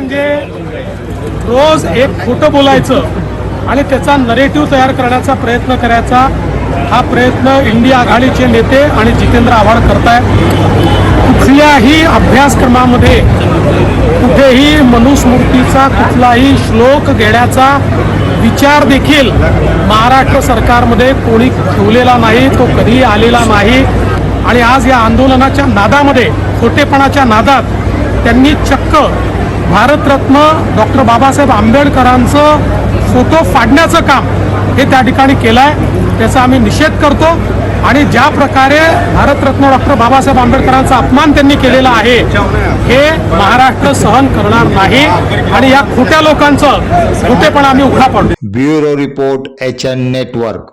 म्हणजे रोज एक खोटं बोलायचं आणि त्याचा नरेटिव्ह तयार करण्याचा प्रयत्न करायचा हा प्रयत्न इंडिया आघाडीचे नेते आणि जितेंद्र आव्हाड करतायत. कुठल्याही अभ्यासक्रमामध्ये कुठेही मनुस्मृतीचा कुठलाही श्लोक घेण्याचा विचार देखील महाराष्ट्र सरकारमध्ये कोणी ठेवलेला नाही तो कधीही आलेला नाही. आणि आज या आंदोलनाच्या नादामध्ये खोटेपणाच्या नादात त्यांनी चक्क भारतरत्न डॉक्टर बाबासाहेब आंबेडकरांचं फोटो फाडण्याचं काम हे त्या ठिकाणी केलं आहे त्याचा आम्ही निषेध करतो. आणि ज्या प्रकारे भारतरत्न डॉक्टर बाबासाहेब आंबेडकरांचा अपमान त्यांनी केलेला आहे हे महाराष्ट्र सहन करणार नाही. आणि या खोट्या लोकांचं खोटेपणा आम्ही उघडा पडतो bureau report H N network.